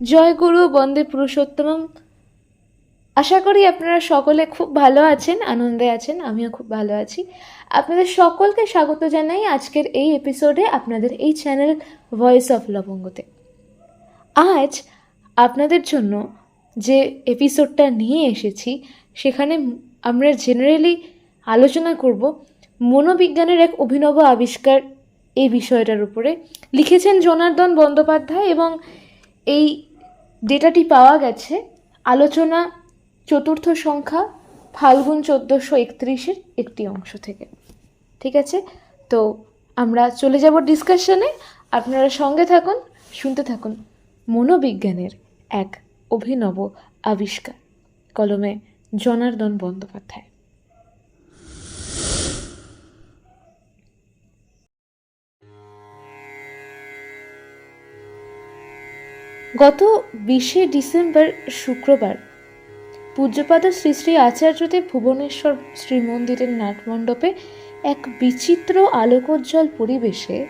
জয় গুরু, বন্দে পুরুষোত্তম। আশা করি আপনারা সকলে খুব ভালো আছেন, আনন্দে আছেন, আমিও খুব ভালো আছি। আপনাদের সকলকে স্বাগত জানাই আজকের এই এপিসোডে আপনাদের এই চ্যানেল ভয়েস অফ লবঙ্গতে আজ আপনাদের জন্য যে এপিসোডটা নিয়ে এসেছি, সেখানে আমরা জেনারেলি আলোচনা করব মনোবিজ্ঞানের এক অভিনব আবিষ্কার এই বিষয়টার উপরে। লিখেছেন জনার্দন বন্দ্যোপাধ্যায় এবং এই ডেটাটি পাওয়া গেছে আলোচনা চতুর্থ সংখ্যা ফাল্গুন চোদ্দোশো একত্রিশের একটি অংশ থেকে। ঠিক আছে? তো আমরা চলে যাব ডিসকাশনে আপনারা সঙ্গে থাকুন, শুনতে থাকুন মনোবিজ্ঞানের এক অভিনব আবিষ্কার। কলমে জনার্দন বন্দ্যোপাধ্যায়। গত বিশে ডিসেম্বর শুক্রবার পূজ্যপাদ শ্রী শ্রী আচার্যদেব ভুবনেশ্বর শ্রীমন্দিরের নাটমণ্ডপে এক বিচিত্র আলোকোজ্জ্বল পরিবেশে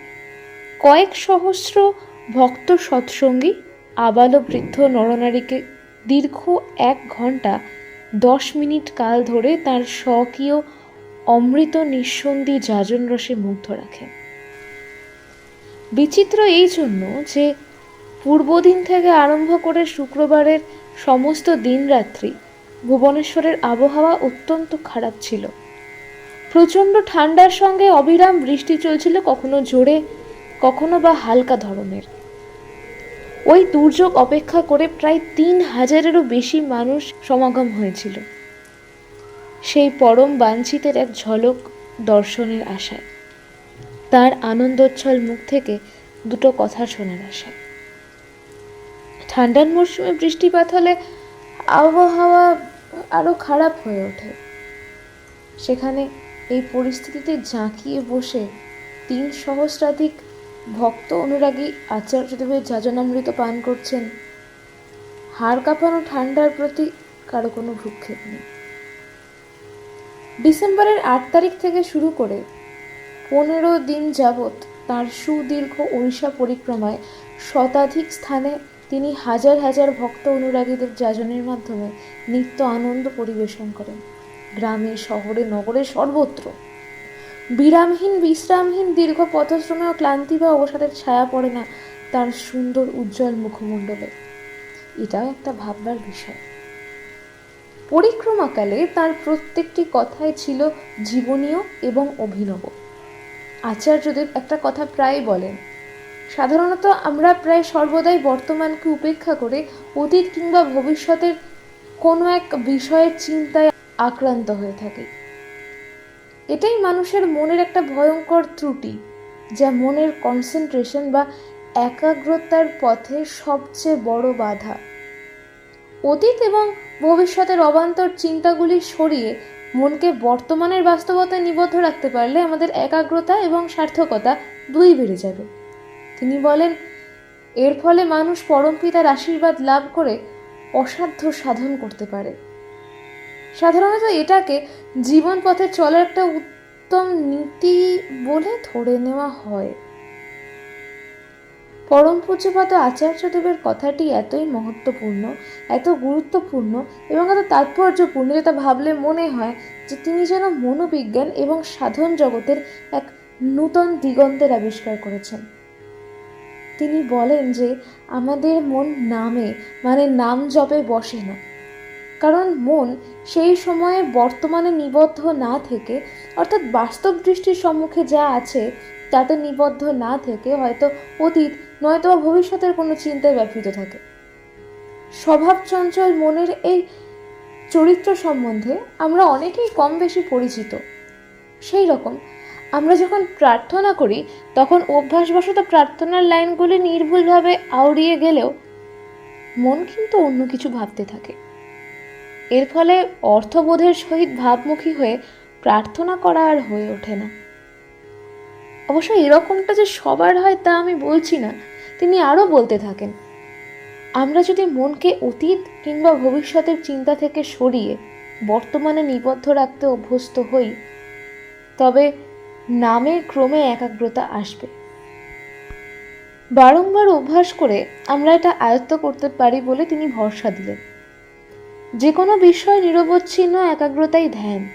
কয়েক সহস্র ভক্ত সৎসঙ্গী, আবালবৃদ্ধ নরনারীকে দীর্ঘ এক ঘণ্টা দশ মিনিট কাল ধরে তার স্বকীয় অমৃত নিঃসন্ধি যাজন রসে মুগ্ধ রাখেন। বিচিত্র এই জন্য যে পূর্বদিন থেকে আরম্ভ করে শুক্রবারের সমস্ত দিনরাত্রি ভুবনেশ্বরের আবহাওয়া অত্যন্ত খারাপ ছিল। প্রচণ্ড ঠান্ডার সঙ্গে অবিরাম বৃষ্টি চলছিল কখনো জোরে, কখনো বা হালকা ধরনের। ওই দুর্যোগ অপেক্ষা করে প্রায় তিন হাজারেরও বেশি মানুষ সমাগম হয়েছিল। সেই পরম বাঞ্ছিতের এক ঝলক দর্শনের আশায়। তার আনন্দোচ্ছল মুখ থেকে দুটো কথা শোনার আশায়। ঠান্ডার মরশুমে বৃষ্টিপাত হলে আবহাওয়া আরও খারাপ হয়ে ওঠে। সেখানে এই পরিস্থিতিতে ঝাঁকিয়ে বসে তিন সহস্রাধিক ভক্ত অনুরাগী আচার্যদেবের যাজনামৃত পান করছেন। হাড় কাঁপানো ঠান্ডার প্রতি কারও কোনো ভ্রুক্ষেপ নেই। ডিসেম্বরের আট তারিখ থেকে শুরু করে পনেরো দিন যাবৎ তার সুদীর্ঘ ওড়িশা পরিক্রমায় শতাধিক স্থানে তিনি হাজার হাজার ভক্ত অনুরাগীদের যাজনের মাধ্যমে নিত্য আনন্দ পরিবেশন করেন। গ্রামে, শহরে, নগরে সর্বত্র। বিরামহীন, বিশ্রামহীন, দীর্ঘ পথশ্রমে ও ক্লান্তি বা অবসাদের ছায়া পড়ে না তার সুন্দর, উজ্জ্বল মুখমণ্ডলে। এটাও একটা ভাববার বিষয়। পরিক্রমাকালে তার প্রত্যেকটি কথাই ছিল জীবনীয় এবং অভিনব। আচার্যদেব একটা কথা প্রায় বলেন সাধারণত আমরা প্রায় সর্বদাই বর্তমানকে উপেক্ষা করে অতীত কিংবা ভবিষ্যতের কোনো এক বিষয়ের চিন্তায় আক্রান্ত হয়ে থাকি। এটাই মানুষের মনের একটা ভয়ঙ্কর ত্রুটি, যা মনের কনসেন্ট্রেশন বা একাগ্রতার পথে সবচেয়ে বড় বাধা। অতীত এবং ভবিষ্যতের অবান্তর চিন্তাগুলি সরিয়ে মনকে বর্তমানের বাস্তবতায় নিবদ্ধ রাখতে পারলে আমাদের একাগ্রতা এবং সার্থকতা দুই বেড়ে যাবে। তিনি বলেন, এর ফলে মানুষ পরমপিতার আশীর্বাদ লাভ করে অসাধ্য সাধন করতে পারে। সাধারণত এটাকে জীবন পথে চলার একটা উত্তম নীতি বলে ধরে নেওয়া হয়। পরম পূজ্যপাত আচার্যদেবের কথাটি এতই মহত্বপূর্ণ, এত গুরুত্বপূর্ণ এবং এত তাৎপর্যপূর্ণ যেটা ভাবলে মনে হয় যে তিনি যেন মনোবিজ্ঞান এবং সাধন জগতের এক নূতন দিগন্তের আবিষ্কার করেছেন। তিনি বলেন যে, আমাদের মন নামে মানে নাম জপে বসে না। কারণ মন সেই সময়ে বর্তমানে নিবদ্ধ না থেকে, অর্থাৎ বাস্তব দৃষ্টির সম্মুখে যা আছে, তাতে নিবদ্ধ না থেকে হয়তো অতীত নয়তো ভবিষ্যতের কোনো চিন্তায় ব্যাপৃত থাকে। স্বভাব চঞ্চল মনের এই চরিত্র সম্বন্ধে আমরা অনেকেই কম বেশি পরিচিত। সেই রকম আমরা যখন প্রার্থনা করি, তখন অভ্যাসবশত প্রার্থনার লাইনগুলি নির্ভুলভাবে আউড়িয়ে গেলেও মন কিন্তু অন্য কিছু ভাবতে থাকে। এর ফলে অর্থবোধের সহিত ভাবমুখী হয়ে প্রার্থনা করা আর হয়ে ওঠে না। অবশ্য এরকমটা যে সবার হয় তা আমি বলছি না, তিনি আরও বলতে থাকেন, আমরা যদি মনকে অতীত কিংবা ভবিষ্যতের চিন্তা থেকে সরিয়ে বর্তমানে নিবদ্ধ রাখতে অভ্যস্ত হই, তবে নামে ক্রমে একাগ্রতা আসবে। বারংবার অভ্যাস করে আমরা এটা আয়ত্ত করতে পারি বলে তিনি ভরসা দিলেন। যে কোনো বিষয় নিরবচ্ছিন্ন একাগ্রতাই ধ্যান।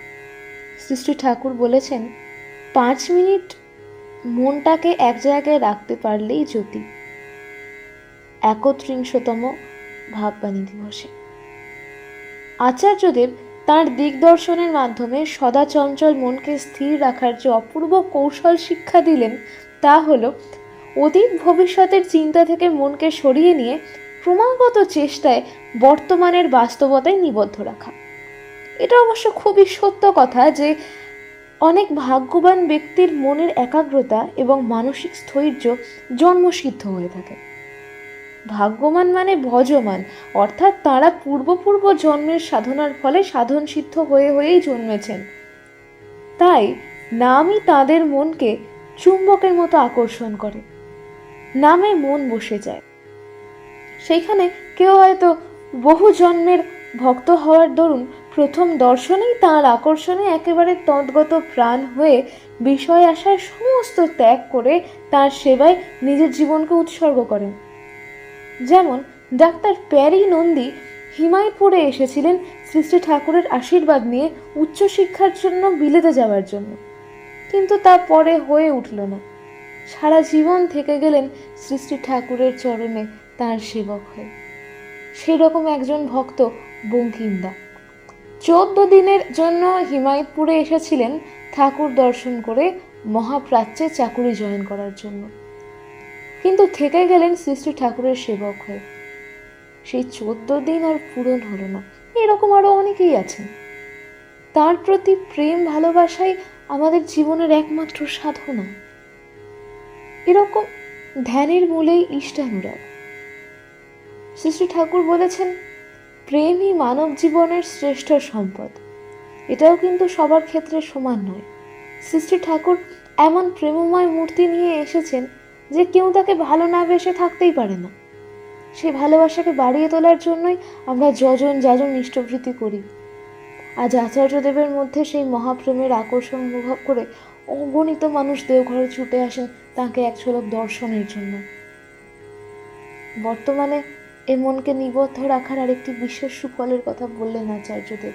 সৃষ্টি ঠাকুর বলেছেন, পাঁচ মিনিট মনটাকে এক জায়গায় রাখতে পারলেই জ্যোতি। একত্রিংশতম ভাববাণী দিবসে। আচার্যদেব তার দিগদর্শনের মাধ্যমে সদা চঞ্চল মনকে স্থির রাখার যে অপূর্ব কৌশল শিক্ষা দিলেন, তা হলো অতীত ভবিষ্যতের চিন্তা থেকে মনকে সরিয়ে নিয়ে ক্রমাগত চেষ্টায় বর্তমানের বাস্তবতায় নিবদ্ধ রাখা। এটা অবশ্য খুবই সত্য কথা যে অনেক ভাগ্যবান ব্যক্তির মনের একাগ্রতা এবং মানসিক স্থৈর্য জন্মসিদ্ধ হয়ে থাকে। ভাগ্যবান মানে ভজমান। অর্থাৎ তারা পূর্বপূর্ব জন্মের সাধনার ফলে সাধন সিদ্ধ হয়ে হয়েই জন্মেছেন। তাই নামই তাদের মনকে চুম্বকের মতো আকর্ষণ করে। নামে মন বসে যায়। সেইখানে কেউ হয়তো বহু জন্মের ভক্ত হওয়ার দরুন প্রথম দর্শনেই তার আকর্ষণে একেবারে তদ্গত প্রাণ হয়ে বিষয় আসার সমস্ত ত্যাগ করে তার সেবায় নিজের জীবনকে উৎসর্গ করেন। যেমন ডাক্তার প্যারি নন্দী হিমায়তপুরে এসেছিলেন সৃষ্টি ঠাকুরের আশীর্বাদ নিয়ে উচ্চশিক্ষার জন্য বিলেতে যাওয়ার জন্য। কিন্তু তা পরে হয়ে উঠল না। সারা জীবন থেকে গেলেন সৃষ্টি ঠাকুরের চরণে তার সেবক হয়ে। সেই রকম একজন ভক্ত বঙ্কিমদা। চোদ্দ দিনের জন্য হিমায়তপুরে এসেছিলেন ঠাকুর দর্শন করে মহাপ্রাচ্যে চাকুরি জয়েন করার জন্য। কিন্তু থেকে গেলেন সৃষ্টি ঠাকুরের সেবক হয়ে। সেই চোদ্দ দিন আর পূরণ হলো না, এরকম আরও অনেকেই আছেন। তার প্রতি প্রেম ভালোবাসাই আমাদের জীবনের একমাত্র সাধনা। এরকম ধ্যানের মূলেই ইষ্টানুরাগ। সৃষ্টি ঠাকুর বলেছেন, প্রেমই মানব জীবনের শ্রেষ্ঠ সম্পদ। এটাও কিন্তু সবার ক্ষেত্রে সমান নয়। সৃষ্টি ঠাকুর এমন প্রেমময় মূর্তি নিয়ে এসেছেন যে কেউ তাকে ভালো না বেসে থাকতেই পারে না। সেই ভালোবাসাকে বাড়িয়ে তোলার জন্যই আমরা যজন যাজন ইষ্টভৃতি করি। আজ আচার্যদেবের মধ্যে সেই মহাপ্রেমের আকর্ষণ অনুভব করে অগণিত মানুষ দেওঘরে ছুটে আসেন তাকে এক ঝলক দর্শনের জন্য। বর্তমানে এ মনকে নিবদ্ধ রাখার আরেকটি বিশেষ সুফলের কথা বললেন আচার্যদেব।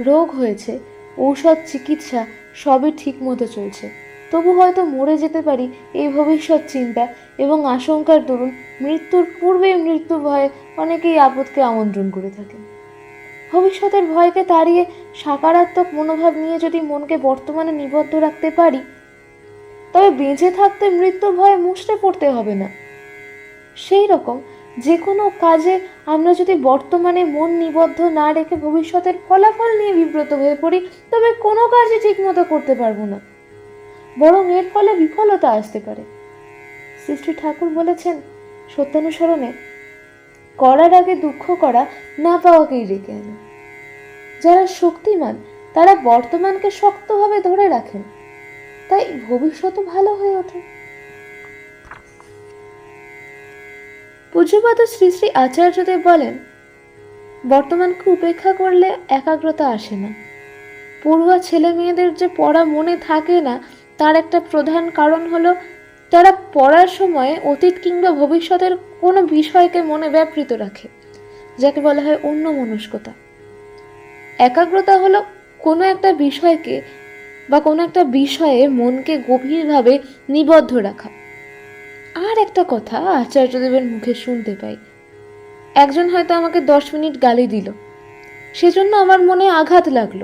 রোগ হয়েছে, ঔষধ, চিকিৎসা সবই ঠিক মতো চলছে। তবু হয়তো মরে যেতে পারি এই ভবিষ্যৎ চিন্তা এবং আশঙ্কার দরুন মৃত্যুর পূর্বে মৃত্যু ভয়ে অনেকেই আপদকে আমন্ত্রণ করে থাকেন ভবিষ্যতের ভয়কে তাড়িয়ে সাকারাত্মক মনোভাব নিয়ে যদি মনকে বর্তমানে নিবদ্ধ রাখতে পারি, তবে বেঁচে থাকতে মৃত্যুর ভয়ে মুষড়ে পড়তে হবে না। সেই রকম যে কোনো কাজে আমরা যদি বর্তমানে মন নিবদ্ধ না রেখে ভবিষ্যতের ফলাফল নিয়ে বিব্রত হয়ে পড়ি, তবে কোনো কাজই ঠিকমতো করতে পারব না। বরং এর ফলে বিফলতা আসতে পারে। সৃষ্টি ঠাকুর বলেছেন, সত্যানুসরণে করার আগে দুঃখ করা না পাওয়াকেই রেখে আনে। যারা শক্তিমান, তারা বর্তমানকে শক্তভাবে ধরে রাখেন। তাই ভবিষ্যৎও ভালো হয়ে ওঠে। পূজ্যপাদ শ্রী শ্রী আচার্যদেব বলেন, বর্তমানকে উপেক্ষা করলে একাগ্রতা আসে না। পড়ুয়া ছেলে মেয়েদের যে পড়া মনে থাকে না তার একটা প্রধান কারণ হলো, তারা পড়ার সময় অতীত কিংবা ভবিষ্যতের কোনো বিষয়কে মনে ব্যাপৃত রাখে, যাকে বলা হয় অন্য মনস্কতা একাগ্রতা হলো কোনো একটা বিষয়কে বা কোনো একটা বিষয়ে মনকে গভীরভাবে নিবদ্ধ রাখা। আর একটা কথা আচার্যদেবের মুখে শুনতে পাই। একজন হয়তো আমাকে দশ মিনিট গালি দিল, সেজন্য আমার মনে আঘাত লাগল।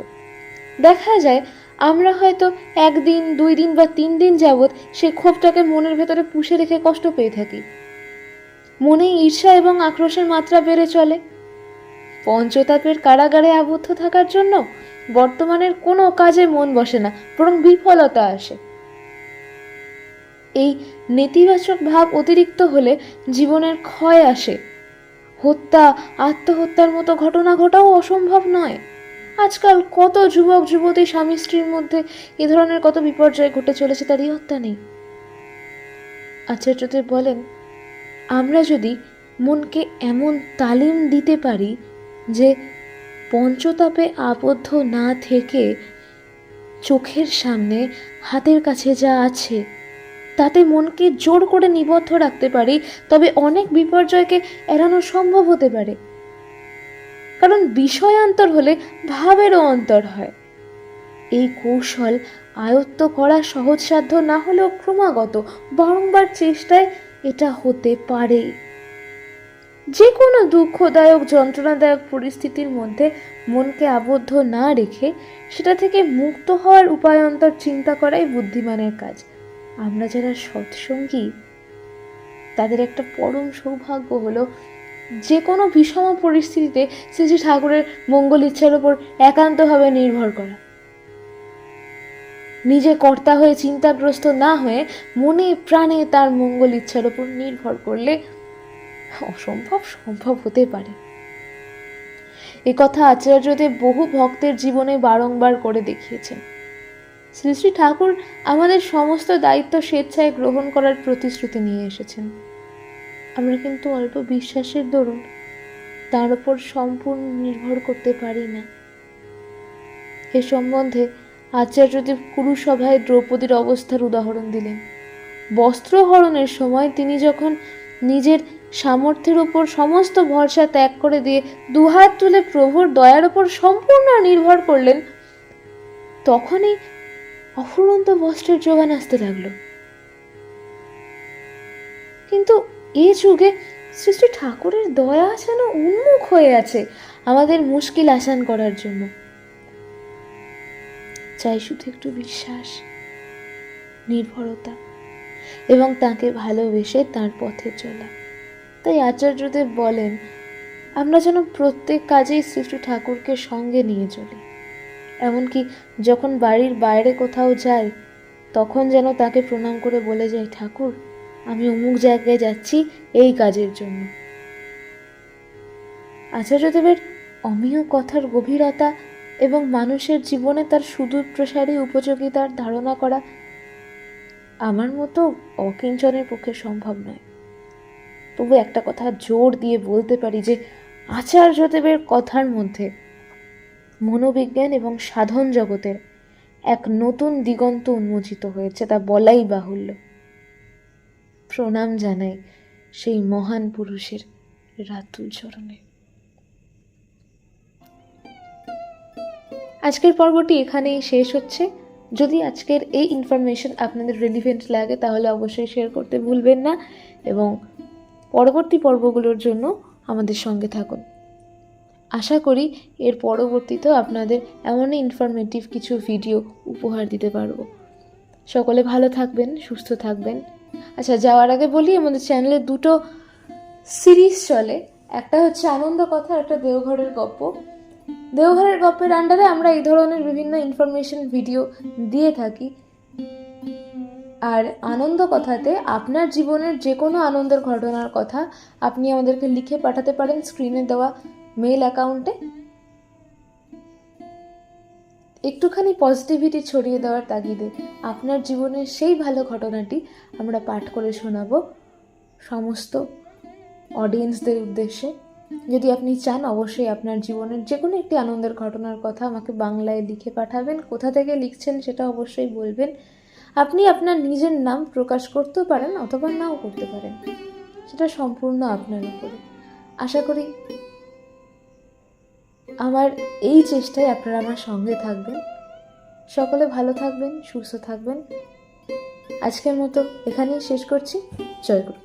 দেখা যায় আমরা হয়তো একদিন দুই দিন বা তিন দিন যাবৎ সেই ক্ষোভটাকে মনের ভেতরে পুষে রেখে কষ্ট পেয়ে থাকি। মনে ঈর্ষা এবং আক্রোশের মাত্রা বেড়ে চলে। পঞ্চতাপের কারাগারে আবদ্ধ থাকার জন্য বর্তমানের কোনো কাজে মন বসে না, বরং বিফলতা আসে। এই নেতিবাচক ভাব অতিরিক্ত হলে জীবনের ক্ষয় আসে। হত্যা, আত্মহত্যার মতো ঘটনা ঘটাও অসম্ভব নয়। আজকাল কত যুবক, যুবতী স্বামী, স্ত্রীর মধ্যে এ ধরনের কত বিপর্যয় ঘটে চলেছে তার হত্যা নেই। আচার্যদেব বলেন, আমরা যদি মনকে এমন তালিম দিতে পারি যে পঞ্চতাপে আবদ্ধ না থেকে চোখের সামনে হাতের কাছে যা আছে, তাতে মনকে জোর করে নিবদ্ধ রাখতে পারি, তবে অনেক বিপর্যয়কে এড়ানো সম্ভব হতে পারে। কারণ বিষয়ান্তর হলে ভাবেরও অন্তর হয়। এই কৌশল আয়ত্ত করা সহজসাধ্য না হলেও ক্রমাগত বারংবার চেষ্টায় এটা হতে পারে। যে কোনো দুঃখদায়ক, যন্ত্রণাদায়ক পরিস্থিতির মধ্যে মনকে আবদ্ধ না রেখে সেটা থেকে মুক্ত হওয়ার উপায়ন্তর চিন্তা করাই বুদ্ধিমানের কাজ। আমরা যারা সৎসঙ্গী, তাদের একটা পরম সৌভাগ্য হলো যে কোনো বিষম পরিস্থিতিতে শ্রী শ্রী ঠাকুরের মঙ্গল ইচ্ছার উপর একান্তভাবে নির্ভর করা। নিজে কর্তা হয়ে চিন্তাগ্রস্ত না হয়ে মনে প্রাণে তার মঙ্গল ইচ্ছার উপর নির্ভর করলে অসম্ভব সম্ভব হতে পারে। এ কথা আচার্যদেব বহু ভক্তের জীবনে বারংবার করে দেখিয়েছেন। শ্রী শ্রী ঠাকুর আমাদের সমস্ত দায়িত্ব স্বেচ্ছায় গ্রহণ করার প্রতিশ্রুতি নিয়ে এসেছেন। আমরা কিন্তু অল্প বিশ্বাসের দরুন তার উপর সম্পূর্ণ নির্ভর করতে পারি না। এ সম্বন্ধে আচার্যদেব কুরুসভায় দ্রৌপদীর অবস্থার উদাহরণ দিলেন। বস্ত্রহরণের সময় তিনি যখন নিজের সামর্থ্যের উপর সমস্ত ভরসা ত্যাগ করে দিয়ে দুহাত তুলে প্রভুর দয়ার উপর সম্পূর্ণ নির্ভর করলেন, তখনই অফুরন্ত বস্ত্রের যোগান আসতে লাগল। কিন্তু এই যুগে শ্রী শ্রী ঠাকুরের দয়া যেন উন্মুখ হয়ে আছে আমাদের মুশকিল আসান করার জন্য। চাই শুধু একটু বিশ্বাস, নির্ভরতা এবং তাকে ভালোবেসে তার পথে চলা। তাই আচার্যদেব বলেন, আমরা যেন প্রত্যেক কাজেই শ্রী শ্রী ঠাকুরকে সঙ্গে নিয়ে চলি। এমনকি যখন বাড়ির বাইরে কোথাও যাই, তখন যেন তাকে প্রণাম করে বলে যাই, ঠাকুর আমি অমুক জায়গায় যাচ্ছি এই কাজের জন্য। আচার্যদেবের অমীয় কথার গভীরতা এবং মানুষের জীবনে তার সুদূর প্রসারী উপযোগিতার ধারণা করা আমার মতো অকিঞ্চনের পক্ষে সম্ভব নয়। তবু একটা কথা জোর দিয়ে বলতে পারি যে, আচার্যদেবের কথার মধ্যে মনোবিজ্ঞান এবং সাধন জগতের এক নতুন দিগন্ত উন্মোচিত হয়েছে, তা বলাই বাহুল্য। প্রণাম জানাই সেই মহান পুরুষের রাতুল চরণে। আজকের পর্বটি এখানেই শেষ হচ্ছে। যদি আজকের এই ইনফরমেশন আপনাদের রিলিভেন্ট লাগে, তাহলে অবশ্যই শেয়ার করতে ভুলবেন না এবং পরবর্তী পর্বগুলোর জন্য আমাদের সঙ্গে থাকুন। আশা করি এর পরবর্তীতেও আপনাদের এমনই ইনফরমেটিভ কিছু ভিডিও উপহার দিতে পারব। সকলে ভালো থাকবেন, সুস্থ থাকবেন। আচ্ছা যাওয়ার আগে বলি, আমাদের চ্যানেলে দুটো সিরিজ চলে। একটা হচ্ছে আনন্দ কথা একটা দেওঘরের গপ্প। দেওঘরের গপ্পের আন্ডারে আমরা এই ধরনের বিভিন্ন ইনফরমেশন ভিডিও দিয়ে থাকি। আর আনন্দ কথাতে আপনার জীবনের যে কোনো আনন্দের ঘটনার কথা আপনি আমাদেরকে লিখে পাঠাতে পারেন স্ক্রিনে দেওয়া মেল অ্যাকাউন্টে একটুখানি পজিটিভিটি ছড়িয়ে দেওয়ার তাগিদে আপনার জীবনের সেই ভালো ঘটনাটি আমরা পাঠ করে শোনাব। সমস্ত অডিয়েন্সদের উদ্দেশ্যে। যদি আপনি চান, অবশ্যই আপনার জীবনের যে কোনো একটি আনন্দের ঘটনার কথা আমাকে বাংলায় লিখে পাঠাবেন, কোথা থেকে লিখছেন সেটা অবশ্যই বলবেন। আপনি আপনার নিজের নাম প্রকাশ করতেও পারেন অথবা নাও করতে পারেন। সেটা সম্পূর্ণ আপনার উপরে। আশা করি আমার এই চেষ্টায় আপনারা আমার সঙ্গে থাকবেন। সকলে ভালো থাকবেন, সুস্থ থাকবেন। আজকের মতো এখানেই শেষ করছি। জয় গুরু।